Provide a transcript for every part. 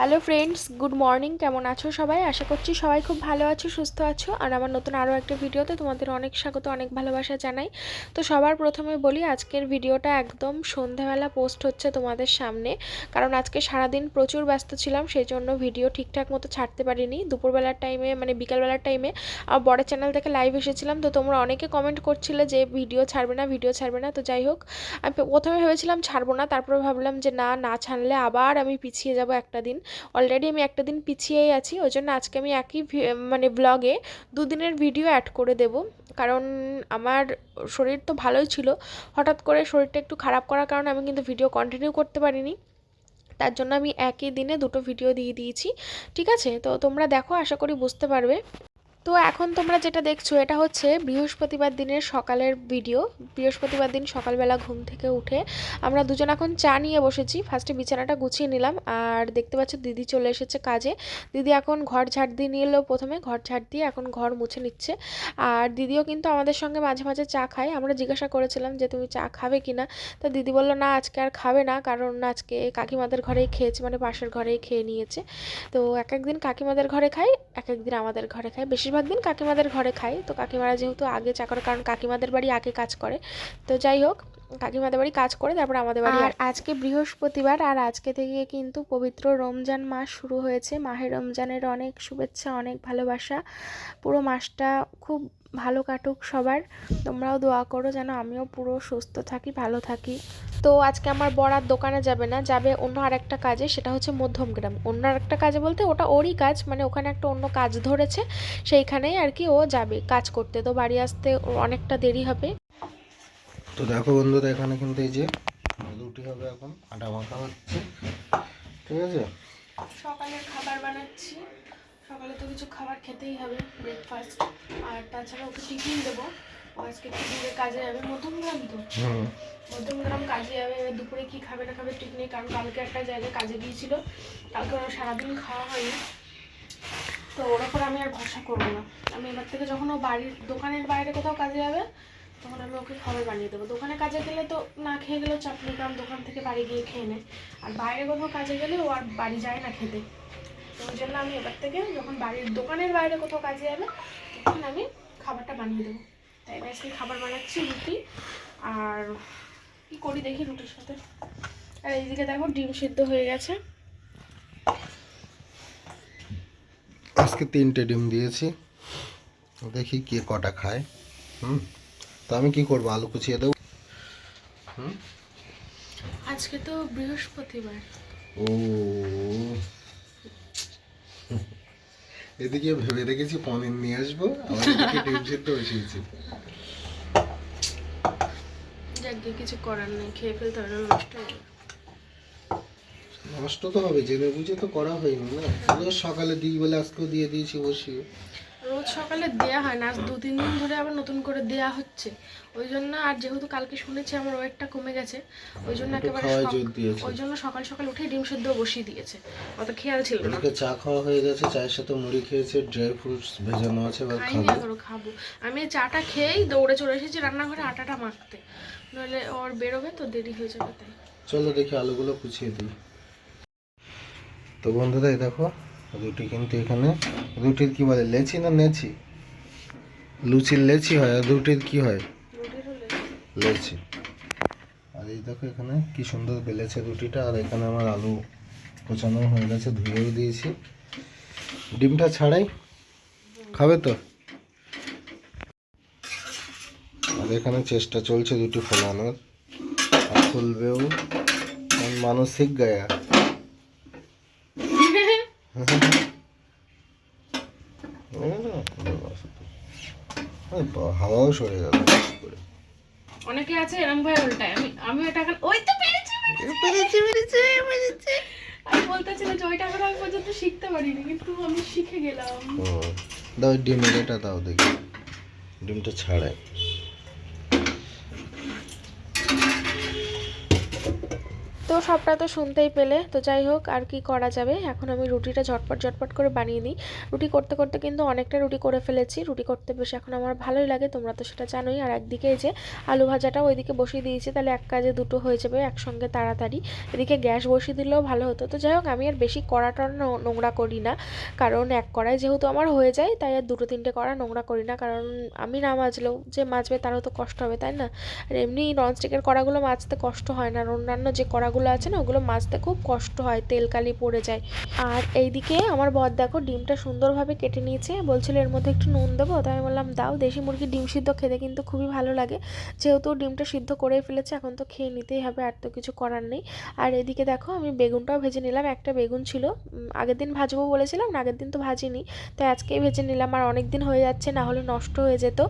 Hello friends good morning কেমন আছো সবাই? আশা করছি সবাই খুব ভালো আছো, সুস্থ আছো। আর আমার নতুন আরও একটা ভিডিওতে তোমাদের অনেক স্বাগত, অনেক ভালোবাসা জানাই। তো সবার প্রথমে বলি, আজকের ভিডিওটা একদম সন্ধ্যাবেলা পোস্ট হচ্ছে তোমাদের সামনে। কারণ আজকে সারাদিন প্রচুর ব্যস্ত ছিলাম সেই জন্য ভিডিও ঠিকঠাক মতো ছাড়তে পারিনি। দুপুরবেলার টাইমে মানে বিকালবেলার টাইমে আর বড় চ্যানেল থেকে লাইভ এসেছিলাম। তো তোমরা অনেকে কমেন্ট করছিলে যে ভিডিও ছাড়বে না, ভিডিও ছাড়বে না। তো যাই হোক, আমি প্রথমে ভেবেছিলাম ছাড়বো না, তারপরে ভাবলাম যে না না ছাড়লে আবার আমি পিছিয়ে যাব একটা দিন। অলরেডি আমি একটা দিন পিছিয়েই আছি ওই জন্য আজকে আমি একই মানে ব্লগে দুদিনের ভিডিও অ্যাড করে দেব। কারণ আমার শরীর তো ভালোই ছিল। হঠাৎ করে শরীরটা একটু খারাপ করার কারণে আমি কিন্তু ভিডিও কন্টিনিউ করতে পারিনি। তার জন্য আমি একই দিনে দুটো ভিডিও দিয়ে দিয়েছি। ঠিক আছে? তো তোমরা দেখো, আশা করি বুঝতে পারবে। তো এখন তোমরা যেটা দেখছ, এটা হচ্ছে বৃহস্পতিবার দিনের সকালের ভিডিও বৃহস্পতিবার দিন সকালবেলা ঘুম থেকে উঠে আমরা দুজন এখন চা নিয়ে বসেছি। ফার্স্টে বিছানাটা গুছিয়ে নিলাম আর দেখতে পাচ্ছ দিদি চলে এসেছে কাজে। দিদি এখন ঘর ঝাড় দিয়ে নিয়ে এলো প্রথমে, ঘর ঝাড় দিয়ে এখন ঘর মুছে নিচ্ছে। আর দিদিও কিন্তু আমাদের সঙ্গে মাঝে মাঝে চা খায়। আমরা জিজ্ঞাসা করেছিলাম যে, তুমি চা খাবে কি না? তা দিদি বলল, না, আজকে আর খাবে না, কারণ আজকে কাকিমাদের ঘরেই খেয়েছে মানে পাশের ঘরেই খেয়ে নিয়েছে। তো এক একদিন কাকিমাদের ঘরে খাই এক একদিন আমাদের ঘরে খাই বেশিরভাগ দিন কাকিমাদের ঘরে খাই। তো কাকিমারা যেহেতু আগে চা করে কারণ কাকিমাদের বাড়ি আগে কাজ করে। তো যাই হোক কাকিমাদের বাড়ি কাজ করে তারপর আমাদের বাড়ি আর আজকে বৃহস্পতিবার আর আজকে থেকে কিন্তু পবিত্র রমজান মাস শুরু হয়েছে। মাহে রমজানের অনেক শুভেচ্ছা অনেক ভালোবাসা। পুরো মাসটা খুব ভালো কাটুক সবার। তোমরাও দোয়া করো যেন আমিও পুরো সুস্থ থাকি ভালো থাকি। তো আজকে আমার বড়ার দোকানে যাবে না যাবে অন্য আরেকটা কাজে সেটা হচ্ছে মধ্যমগ্রাম অন্য আর একটা কাজে বলতে ওটা ওরই কাজ মানে ওখানে একটা অন্য কাজ ধরেছে সেইখানেই আর কি ও যাবে কাজ করতে। তো বাড়ি আসতে অনেকটা দেরি হবে। তো দেখো বন্ধুরা এখানে কিন্তু এই যে রুটি হবে এখন আটা মাখা হচ্ছে ঠিক আছে? সকালের খাবার বানাচ্ছি সকালে তো কিছু খাবার খেতেই হবে ব্রেকফাস্ট আর তাছাড়া ওকে টিফিন দেবো। আজকে টিফিনের কাজে যাবে? মধ্যমগ্রাম তো। মধ্যমগ্রাম কাজে যাবে দুপুরে কি খাবে না খাবে ঠিক নেই কারণ কালকে একটা জায়গায় কাজে গিয়েছিল কালকে ওরা সারাদিন খাওয়া হয়নি। তো ওর ওপর আমি আর ভরসা করব না। আমি এবার থেকে যখন ও বাড়ির দোকানের বাইরে কোথাও কাজে যাবে তখন আমি ওকে খাবার বানিয়ে দেবো। দোকানে কাজে গেলে তো না খেয়ে গেলেও চাপনি কাম দোকান থেকে বাড়ি গিয়ে খেয়ে নেয়। আর বাইরে কোথাও কাজে গেলে ও আর বাড়ি যায় না খেতে। তো ওই জন্য আমি এবার থেকে যখন বাড়ির দোকানের বাইরে কোথাও কাজে যাবে তখন আমি খাবারটা বানিয়ে দেবো। তাই আজকে খাবার বানাচ্ছি রুটি। আর কি করি দেখি রুটির সাথে। আর এইদিকে দেখো ডিম সিদ্ধ হয়ে গেছে। আজকে তিনটে ডিম দিয়েছি। দেখি কে কটা খায়। হুম? তো আমি কি করব? আলু কুচিয়ে দেবো? হুম? আজকে তো বৃহস্পতিবার। ও। এদিকে ভেবে রেখেছি পনির নিয়ে আসব আবার এদিকে ডিম সিদ্ধ বসিয়েছি যাক কিছু করার নেই খেয়ে ফেলতে হবে নষ্ট নষ্ট তো হবে জেনে বুঝে তো করা হয়নি না। সকালে দিই বলে আজকেও দিয়ে দিয়েছি বসিয়ে। রোজ সকালে দেয়া হয় না আজ দু তিন দিন ধরে আবার নতুন করে দেয়া হচ্ছে। ওই জন্য আর যেহেতু কালকে শুনেছি আমার ওয়েটটা কমে গেছে ওই জন্য একেবারে ওই জন্য সকাল সকাল উঠে ডিম সেদ্ধ বসিয়ে দিয়েছে। অত খেয়াল ছিল না। চা খাওয়া হয়ে গেছে চায়ের সাথে মুড়ি খেয়েছে ড্রাই ফ্রুটস ভেজানো আছে এবার খাব। এখনও খাব। আমি চাটা খেয়েই দৌড়ে চলে এসেছি রান্নাঘরে আটাটা মাখতে। নইলে ওর বেরোবে তো দেরি হয়ে যাবে তাই। চলো দেখি আলুগুলো কুচিয়ে দিই। তো বন্ধুরা এই দেখো রুটি কিন্তু এখানে রুটির কি বলে লেচি না নেচি? লুচির লেচি হয় আর রুটির কি হয়? লেচি। আর এই দেখো এখানে কি সুন্দর বেলেছে রুটিটা আর এখানে আমার আলু কোচানো হয়ে গেছে ধুয়েও দিয়েছি। ডিমটা ছাড়াই খাবে তো? আর এখানে চেষ্টা চলছে রুটি ফোলানোর। আর ফুলবেও মানসিক গায়া। হাওয়াও সরে গেল অনেকে আছে এরম উল্টায়। আমি আমি এখন ওই তো পেরেছি আমি বলতেছিলাম যে ওইটা এখন আমি পর্যন্ত শিখতে পারিনি কিন্তু আমি শিখে গেলাম। দাও ডিমের এটা দাও দেখি। ডিমটা ছাড়াই সবটা তো শুনতেই পেলে। তো যাই হোক, আর কি করা যাবে? এখন আমি রুটিটা ঝটপট ঝটপট করে বানিয়ে নিই। রুটি করতে করতে কিন্তু অনেকটা রুটি করে ফেলেছি। রুটি করতে বেশ এখন আমার ভালোই লাগে, তোমরা তো সেটা জানোই। আর একদিকে যে আলু ভাজাটা ওইদিকে বসিয়ে দিয়েছি, তাহলে এক কাজে দুটো হয়ে যাবে একসঙ্গে তাড়াতাড়ি। এদিকে গ্যাস বসিয়ে দিলেও ভালো হতো। তো যাই হোক, আমি আর বেশি কড়াটা নোংরা করি না। কারণ এক কড়াই যেহেতু আমার হয়ে যায়, তাই আর দুটো, তিনটে কড়া নোংরা করি না। কারণ আমি না মাজলেও যে মাজবে তারও তো কষ্ট হবে, তাই না? আর এমনি ননস্টিকের কড়াগুলো মাজতে কষ্ট হয় না। অন্যান্য যে কড়াগুলো আছে না, ওগুলো মাজতে খুব কষ্ট হয়, তেল কালি পড়ে যায়। আর এইদিকে আমার বর দেখো ডিমটা সুন্দরভাবে কেটে নিয়েছে, বলছিল এর মধ্যে একটু নুন দেবো, তাই আমি বললাম, দাও, দেশি মুরগির ডিম সিদ্ধ খেতে কিন্তু খুবই ভালো লাগে। যেহেতু ডিমটা সিদ্ধ করেই ফেলেছে, এখন তো খেয়ে নিতেই হবে, আর তো কিছু করার নেই। আর এদিকে দেখো আমি বেগুনটাও ভেজে নিলাম, একটা বেগুন ছিল আগের দিন ভাজবো বলেছিলাম না আগের দিন তো ভাজিনি তাই আজকেই ভেজে নিলাম, আর অনেক দিন হয়ে যাচ্ছে, না হলে নষ্ট হয়ে যেত,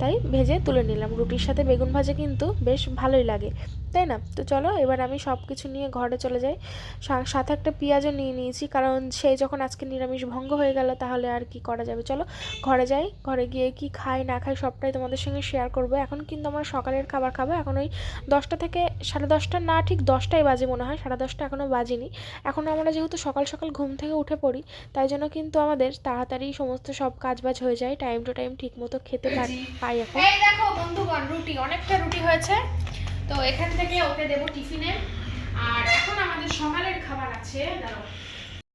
তাই ভেজে তুলে নিলাম। রুটির সাথে বেগুন ভাজা কিন্তু বেশ ভালোই লাগে, তাই না? তো চলো, এবার আমি সব কিছু নিয়ে ঘরে চলে যাই সা- সাথে একটা পেঁয়াজও নিয়ে নিয়েছি, কারণ সেই যখন আজকে নিরামিষ ভঙ্গ হয়ে গেল, তাহলে আর কি করা যাবে? চলো ঘরে যাই, ঘরে গিয়ে কি খাই, না খাই সবটাই তোমাদের সঙ্গে শেয়ার করব। এখন কিন্তু আমরা সকালের খাবার খাব, এখন ওই দশটা থেকে সাড়ে দশটা, না ঠিক দশটাই বাজে মনে হয়, সাড়ে দশটা এখনও বাজেনি। এখন আমরা যেহেতু সকাল সকাল ঘুম থেকে উঠে পড়ি, তাই জন্য কিন্তু আমাদের তাড়াতাড়ি সমস্ত সব কাজবাজ হয়ে যায় টাইম টু টাইম ঠিক মতো খেতে পারি, পাই এখন। দেখো বন্ধুগণ, রুটি, অনেকটা রুটি হয়েছে। তো এখান থেকে ওকে দেবো টিফিনে। আর এখন আমাদের সকালের খাবার আছে দাঁড়াও।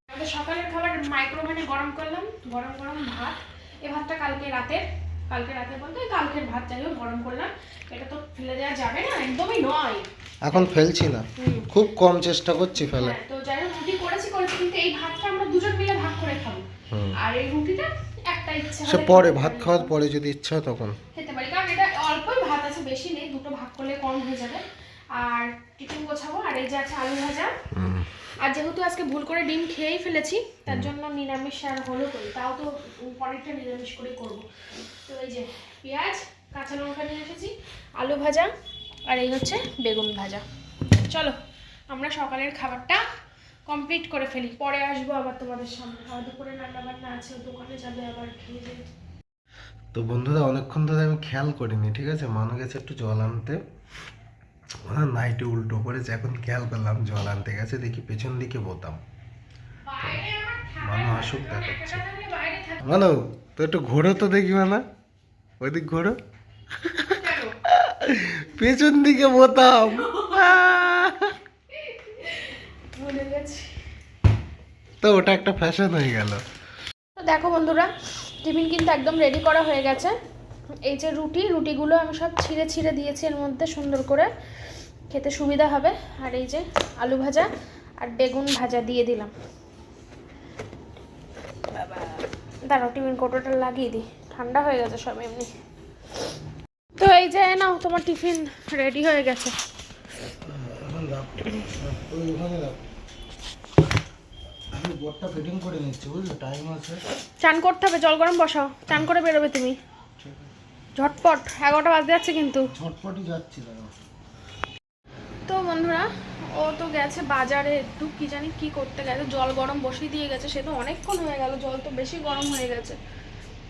আমাদের সকালের খাবার মাইক্রোওভেনে গরম করলাম গরম গরম ভাত। এ ভাতটা কালকে রাতের কালকে রাতে বলতে কালকের ভাত যাই হোক গরম করলাম। এটা তো ফেলে দেওয়া যাবে না একদমই নয়। এখন ফেলছি না। খুব কম চেষ্টা করছি ফেলে। হ্যাঁ, তো যাই হোক রুটি করেছি করেছি কিন্তু এই ভাতটা আমরা দুজন মিলে ভাগ করে খাব। আর এই রুটিটা একটা ইচ্ছে সে পরে ভাত খাওয়ার পরে যদি ইচ্ছা হয় তখন। খেতে পারি কারণ এটা অল্পই ভাত আছে বেশি নেই দুটো ভাগ করলে কম হয়ে যাবে। আর টিফিন এই যে আছে আলু ভাজা। আর যেহেতু আজকে ভুল করে ডিম খেয়েই ফেলেছি তার জন্য নিরামিষ আর হলো করি। তাও তো উম, পরেরটা নিরামিষ করে করব। তো এই যে পেঁয়াজ কাঁচা লঙ্কা নিয়ে এসেছি আলু ভাজা আর এই হচ্ছে বেগুন ভাজা। চলো আমরা সকালের খাবারটা কমপ্লিট করে ফেলি। পরে আসব আবার তোমাদের সামনে। আর দুপুরে রান্না বান্না আছে দোকানে যাবে আবার খেয়ে যাবে তো বন্ধুরা অনেকক্ষণ ধরে আমি খেয়াল করিনি ঠিক আছে? মানু গেছে একটু জল আনতে। ওরা নাইটে উল্টো করেছে এখন খেয়াল করলাম জল আনতে গেছে দেখি পেছন দিকে বোতাম। মানু আসুক দেখাচ্ছে। মানু তো একটু ঘোরো তো দেখি মানা। ওইদিক ঘোরো। পেছন দিকে বোতাম। তো ওটা একটা ফ্যাশন হয়ে গেল। দেখো বন্ধুরা টিফিন কিন্তু একদম রেডি করা হয়ে গেছে। এই যে রুটি রুটিগুলো আমি সব ছিঁড়ে ছিঁড়ে দিয়েছি এর মধ্যে সুন্দর করে। খেতে সুবিধা হবে। আর এই যে আলু ভাজা আর বেগুন ভাজা দিয়ে দিলাম। বাবা দাঁড়াও টিফিন কোটোটা লাগিয়ে দিই। ঠান্ডা হয়ে গেছে সব এমনি। তো এই যে নাও তোমার টিফিন রেডি হয়ে গেছে। চান করতে হবে জল গরম বসাও। চান করে বেরোবে তুমি। ঝটপট এগারোটা বাজতে যাচ্ছে কিন্তু। ছটপটি যাচ্ছি তো বন্ধুরা ও তো গেছে বাজারে একটু কি জানি কি করতে গেছে জল গরম বসিয়ে দিয়ে গেছে সে তো অনেকক্ষণ হয়ে গেল জল তো বেশি গরম হয়ে গেছে।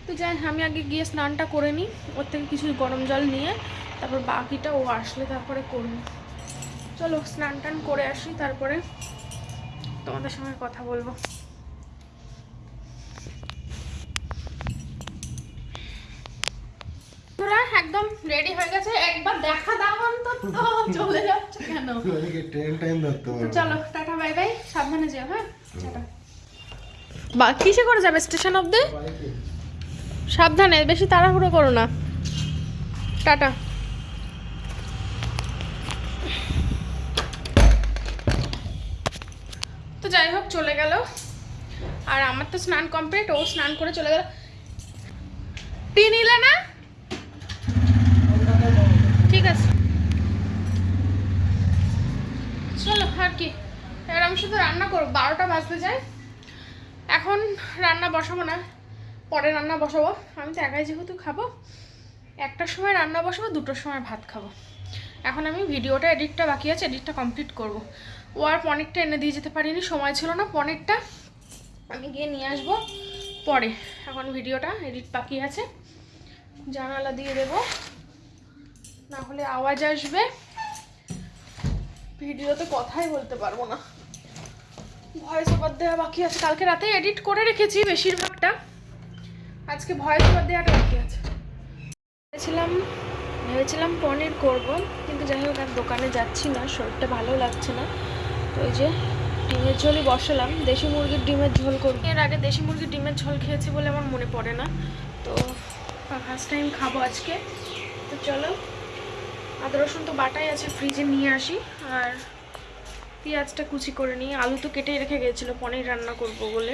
তো যাই আমি আগে গিয়ে স্নানটা করে নিই ওর থেকে কিছু গরম জল নিয়ে তারপর বাকিটা ও আসলে তারপরে করব চলো স্নান টান করে আসি তারপরে তোমাদের সঙ্গে কথা বলব বন্ধুরা একদম রেডি হয়ে গেছে। একবার দেখা দাও অন্তত চলে যাচ্ছে কেন? ট্রেন টাইম ধরতে তো চলো টাটা বাই বাই সাবধানে যেও হ্যাঁ? টাটা। বা কিসে করে যাবে স্টেশন অবধি? সাবধানে বেশি তাড়াহুড়ো করো না। টাটা। তো যাই হোক চলে গেল। আর আমার তো স্নান কমপ্লিট ও স্নান করে চলে গেল। টি নিলে না ঠিক আছে চলো আর কি? এবার আমি শুধু রান্না করব। বারোটা বাজতে যায়। এখন রান্না বসাবো না। পরে রান্না বসাবো। আমি তো একাই যেহেতু খাব, একটার সময় রান্না বসাবো, দুটোর সময় ভাত খাব। এখন আমি ভিডিওটা, এডিটটা বাকি আছে, এডিটটা কমপ্লিট করব। ও আর পনিরটা এনে দিয়ে যেতে পারিনি, সময় ছিল না, পনিরটা। আমি গিয়ে নিয়ে আসব পরে। এখন ভিডিওটা, এডিট বাকি আছে। জানালা দিয়ে দেবো। না হলে আওয়াজ আসবে। ভিডিওতে কথাই বলতে পারব না। ভয়েস ওভার দেওয়া বাকি আছে। কালকে রাতে এডিট করে রেখেছি বেশিরভাগটা। আজকে ভয়েস ওভার দেওয়াটা বাকি আছে। ভেবেছিলাম ভেবেছিলাম পনির করব, কিন্তু যাই হোক, আর দোকানে যাচ্ছি না। শরীরটা ভালো লাগছে না। তো ওই যে ডিমের ঝোলই বসালাম। দেশি মুরগির ডিমের ঝোল করব। এর আগে দেশি মুরগির ডিমের ঝোল খেয়েছি বলে আমার মনে পড়ে না। তো ফার্স্ট টাইম খাব আজকে। তো চলো আদা, রসুন তো বাটাই আছে ফ্রিজে নিয়ে আসি। আর পেঁয়াজটা কুচি করে নিই। আলু তো কেটে রেখে গেছিল, পনির রান্না করব বলে।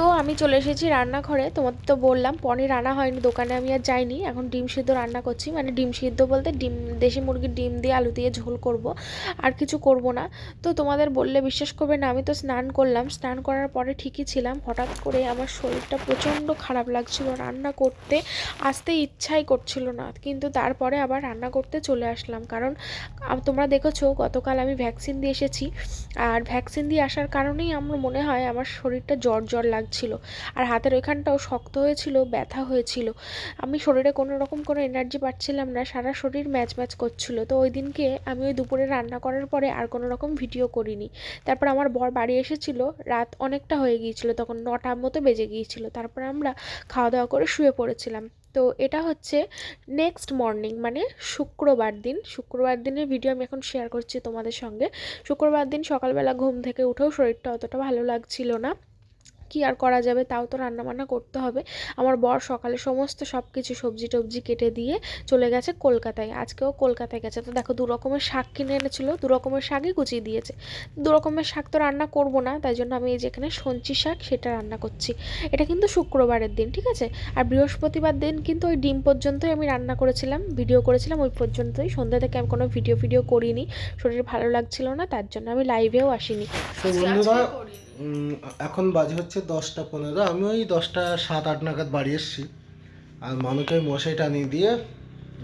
তো আমি চলে এসেছি রান্নাঘরে। তোমাদের তো বললাম, পনির রান্না হয়নি, দোকানে আমি আর যাইনি। এখন ডিম সিদ্ধ রান্না করছি মানে ডিম সিদ্ধ বলতে ডিম, দেশি মুরগির ডিম দিয়ে আলু দিয়ে ঝোল করব, আর কিছু করব না। তো তোমাদের বললে বিশ্বাস করবে না, আমি তো স্নান করলাম। স্নান করার পরে ঠিকই ছিলাম, হঠাৎ করে আমার শরীরটা প্রচণ্ড খারাপ লাগছিল রান্না করতে, আসতে ইচ্ছাই করছিল না। কিন্তু তারপরে আবার রান্না করতে চলে আসলাম, কারণ তোমরা দেখেছ গতকাল আমি ভ্যাকসিন দিয়ে এসেছি, আর ভ্যাকসিন দিয়ে আসার কারণেই আমার মনে হয় আমার শরীরটা জ্বর জ্বর লাগছিল আর হাতের ওইখানটাও শক্ত হয়েছিল, ব্যথা হয়েছিল। আমি শরীরে কোনো রকম কোনো এনার্জি পাচ্ছিলাম না, সারা শরীর ম্যাচ ম্যাচ করছিল। তো ওই দিনকে আমি ওই দুপুরে রান্না করার পরে আর কোনো রকম ভিডিও করিনি। তারপর আমার বর বাড়ি এসেছিল, রাত অনেকটা হয়ে গিয়েছিল, তখন নটার মতো বেজে গিয়েছিল। তারপর আমরা খাওয়া দাওয়া করে শুয়ে পড়েছিলাম। তো এটা হচ্ছে নেক্সট মর্নিং মানে শুক্রবার দিন। শুক্রবার দিনের ভিডিও আমি এখন শেয়ার করছি তোমাদের সঙ্গে। শুক্রবার দিন সকালবেলা ঘুম থেকে উঠেও শরীরটা অতটা ভালো লাগছিল না। কি আর করা যাবে তাও তো রান্নাবান্না করতে হবে। আমার বর সকালে সমস্ত সব কিছু সবজি টবজি কেটে দিয়ে চলে গেছে কলকাতায়। আজকেও কলকাতায় গেছে। তো দেখো দু রকমের শাক কিনে এনেছিল, দু রকমের শাকই কুচিয়ে দিয়েছে। দু রকমের শাক তো রান্না করব না, তাই জন্য আমি এই যেখানে সঞ্চি শাক সেটা রান্না করছি। এটা কিন্তু শুক্রবারের দিন, ঠিক আছে? আর বৃহস্পতিবার দিন কিন্তু ওই ডিম পর্যন্তই আমি রান্না করেছিলাম, ভিডিও করেছিলাম, ওই পর্যন্তই। সন্ধ্যা থেকে আমি কোনো ভিডিও ভিডিও করিনি, শরীর ভালো লাগছিল না, তার জন্য আমি লাইভেও আসিনি। এখন বাজে হচ্ছে দশটা পনেরো। আমি ওই দশটা সাত, আট নাগাদ বাড়ি এসেছি। আর মানুষকে মশাই টানিয়ে দিয়ে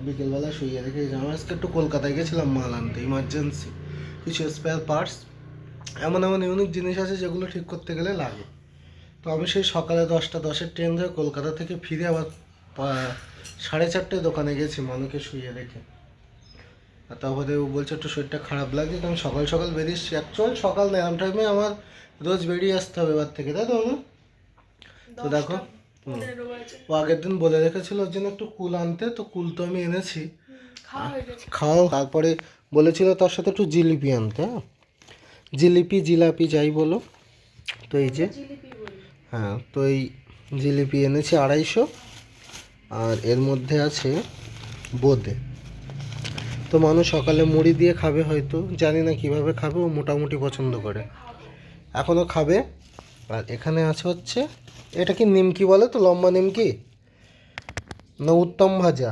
বিকেলবেলা শুয়ে রেখে আমার আজকে একটু কলকাতায় গেছিলাম মাল আনতে ইমার্জেন্সি কিছু স্পেয়ার পার্টস এমন এমন ইউনিক জিনিস আছে যেগুলো ঠিক করতে গেলে লাগে। তো আমি সেই সকালে দশটা দশের ট্রেন ধরে কলকাতা থেকে ফিরে আবার সাড়ে চারটে দোকানে গেছি মানুষকে শুয়ে রেখে। আর তারপরে ও বলছে একটু শরীরটা খারাপ লাগছে তো আমি সকাল সকাল বেরিয়েছি অ্যাকচুয়াল সকাল না এমন টাইমে আমার রোজ বেরিয়ে আসতে হবে এবার থেকে তাই তো? তো দেখো। ও আগের দিন বলে রেখেছিল ওর জন্য একটু কুল আনতে তো কুল তো আমি এনেছি। খাও তারপরে বলেছিল তার সাথে একটু জিলিপি আনতে হ্যাঁ? জিলিপি জিলাপি যাই বলো। তো এই যে হ্যাঁ তো এই জিলিপি এনেছি আড়াইশো। আর এর মধ্যে আছে বোঁদে। তো মানুষ সকালে মুড়ি দিয়ে খাবে হয়তো জানি না কীভাবে খাবে ও মোটামুটি পছন্দ করে। এখনও খাবে। আর এখানে আছে হচ্ছে এটা কি নিমকি বলে তো লম্বা নিমকি? না উত্তম ভাজা।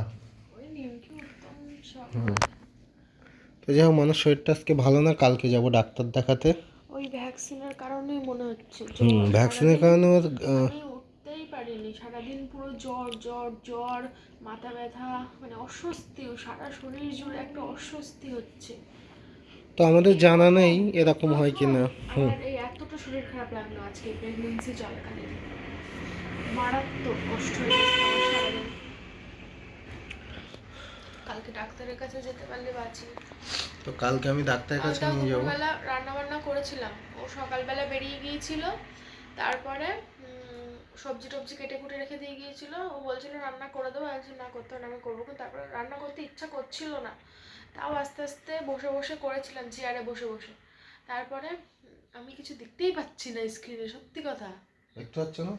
তো যাই হোক মানুষ শরীরটা আজকে ভালো না কালকে যাব ডাক্তার দেখাতে। ওই ভ্যাকসিনের কারণেই মনে হচ্ছে। হুম ভ্যাকসিনের কারণে ওর আহ, আমি উঠতেই পারিনি সারাদিন পুরো জ্বর জ্বর জ্বর মাথা ব্যথা মানে অস্বস্তি সারা শরীর জুড়ে একটা অস্বস্তি হচ্ছে। তো আমাদের জানা নেই এরকম হয় কি না হুম। এই এতটা শরীর খারাপ লাগল আজকে প্রেগনেন্সি চলাকালীন। মারাত্মক কষ্ট কালকে ডাক্তারের কাছে যেতে পারলে বাঁচি। তো কালকে আমি ডাক্তারের কাছে নিয়ে যাব। রান্না বান্না করেছিলাম। ও সকালবেলা বেরিয়ে গিয়েছিল তারপরে সবজি টবজি কেটে কুটে রেখে দিয়ে গিয়েছিল। ও বলছিল রান্না করে দেবো আমি না করতে হবে না, আমি করব। কিন্তু তারপরে রান্না করতে ইচ্ছা করছিল না। তাও আস্তে আস্তে বসে বসে করেছিলাম চেয়ারে বসে বসে। তারপরে আমি কিছু দেখতেই পাচ্ছি না স্ক্রিনে সত্যি কথা। দেখতে পাচ্ছ না?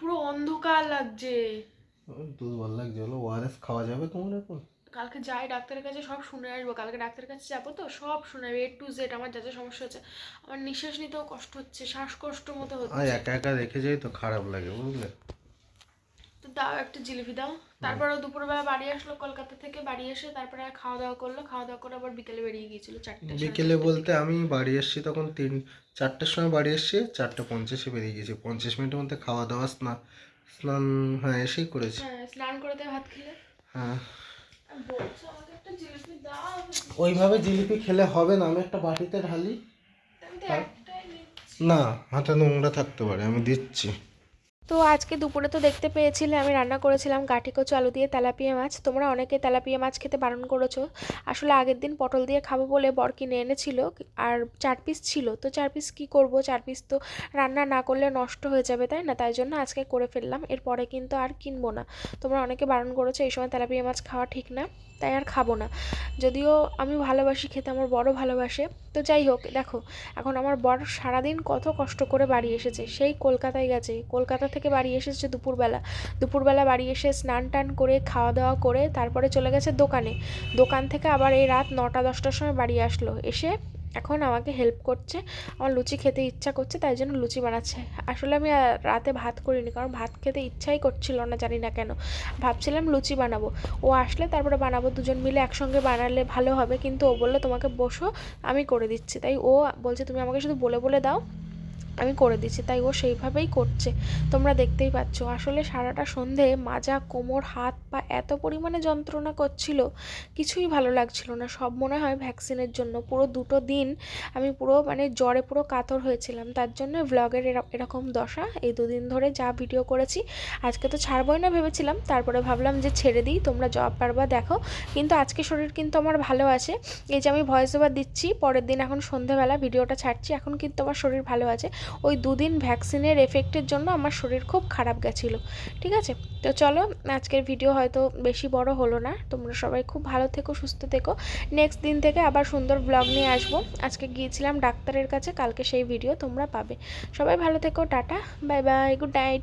পুরো অন্ধকার লাগছে। ওই দুর্বল লাগছে। হলো ওআরএস খাওয়া যাবে তোমার এখন? কালকে যাই ডাক্তারের কাছে সব শুনে আসব। কালকে ডাক্তারের কাছে যাব তো সব শুনে এ টু জেড আমার যা যা সমস্যা হচ্ছে। আমার নিঃশ্বাস নিতেও কষ্ট হচ্ছে শ্বাসকষ্ট মতো হচ্ছে। একা একা রেখে যাই তো খারাপ লাগে বুঝলে? তো দাও একটা জিলিপি দাও। তারপরে দুপুরবেলা বাড়ি আসলো কলকাতা থেকে বাড়ি এসে তারপরে খাওয়া দাওয়া করল। খাওয়া দাওয়া করে আবার বিকেলে বেরিয়ে গিয়েছিল চারটে বিকেলে বলতে আমি বাড়ি এসেছি তখন তিন চারটের সময় বাড়ি এসেছি চারটে পঞ্চাশে বেরিয়ে গেছি পঞ্চাশ মিনিটের মধ্যে খাওয়া দাওয়া স্নান স্নান হ্যাঁ এসেই করেছি। হ্যাঁ স্নান করে দিয়ে ভাত খেলে? হ্যাঁ। ওইভাবে জিলিপি খেলে হবে না আমি একটা বাটিতে ঢালি। না হাতে নোংরা থাকতে পারে আমি দিচ্ছি। তো আজকে দুপুরে তো দেখতে পেয়েছিলে, আমি রান্না করেছিলাম গাঠি কচু, আলু দিয়ে তেলাপিয়া মাছ। তোমরা অনেকে তেলাপিয়া মাছ খেতে বারণ করেছ। আসলে আগের দিন পটল দিয়ে খাব বলে বর কিনে এনেছিল, আর চার পিস ছিল। তো চার পিস কী করব? চার পিস তো রান্না না করলে নষ্ট হয়ে যাবে, তাই না? তাই জন্য আজকে করে ফেললাম। এরপরে কিন্তু আর কিনবো না। তোমরা অনেকে বারণ করেছ, এই সময় তেলাপিয়া মাছ খাওয়া ঠিক না। তাই আর খাব না। যদিও আমি ভালোবাসি, খেতে আমার বড় ভালোবাসে। তো যাই হোক, দেখো, এখন আমার বর সারাদিন কত কষ্ট করে বাড়ি এসেছে। সেই কলকাতায় গেছে। কলকাতা থেকে বাড়ি এসেছে দুপুরবেলা। দুপুরবেলা বাড়ি এসে স্নান টান করে খাওয়া দাওয়া করে, তারপরে চলে গেছে দোকানে। দোকান থেকে আবার এই রাত নটা, দশটার সময় বাড়ি আসলো। এসে এখন আমাকে হেল্প করছে। আমার লুচি খেতে ইচ্ছা করছে, তাই জন্য লুচি বানাচ্ছে। আসলে আমি রাতে ভাত করিনি, কারণ ভাত খেতে ইচ্ছাই করছিল না, জানি না কেন। ভাবছিলাম লুচি বানাবো। ও আসলে তারপরে বানাবো, দুজন মিলে একসঙ্গে বানালে ভালো হবে, কিন্তু ও বলল, তোমাকে বসো, আমি করে দিচ্ছি। তাই ও বলছে, তুমি আমাকে শুধু বলে বলে দাও। আমি করে দিচ্ছি তাই ও সেইভাবেই করছে। তোমরা দেখতেই পাচ্ছ, আসলে সারাটা সন্ধে মাজা, কোমর, হাত পা এত পরিমাণে যন্ত্রণা করছিল, কিছুই ভালো লাগছিল না। সব মনে হয় ভ্যাকসিনের জন্য। পুরো দুটো দিন আমি পুরো মানে জ্বরে পুরো কাতর হয়েছিলাম। তার জন্য ভ্লগের এরকম দশা। এই দুদিন ধরে যা ভিডিও করেছি, আজকে তো ছাড়বই না ভেবেছিলাম। তারপরে ভাবলাম যে ছেড়ে দিই, তোমরা জব পারবা দেখো। কিন্তু আজকে শরীর কিন্তু আমার ভালো আছে। এই যে আমি ভয়েস ওভার দিচ্ছি, পরের দিন এখন সন্ধেবেলা ভিডিওটা ছাড়ছি, এখন কিন্তু আমার শরীর ভালো আছে। ওই দুদিন ভ্যাকসিনের এফেক্টের জন্য আমার শরীর খুব খারাপ গেছিল। ঠিক আছে? তো চলো, আজকের ভিডিও হয়তো বেশি বড় হলো না। তোমরা সবাই খুব ভালো থেকো, সুস্থ থেকো। নেক্সট দিন থেকে আবার সুন্দর ব্লগ নিয়ে আসব। আজকে গিয়েছিলাম ডাক্তারের কাছে, কালকে সেই ভিডিও তোমরা পাবে। সবাই ভালো থেকো, tata bye bye good night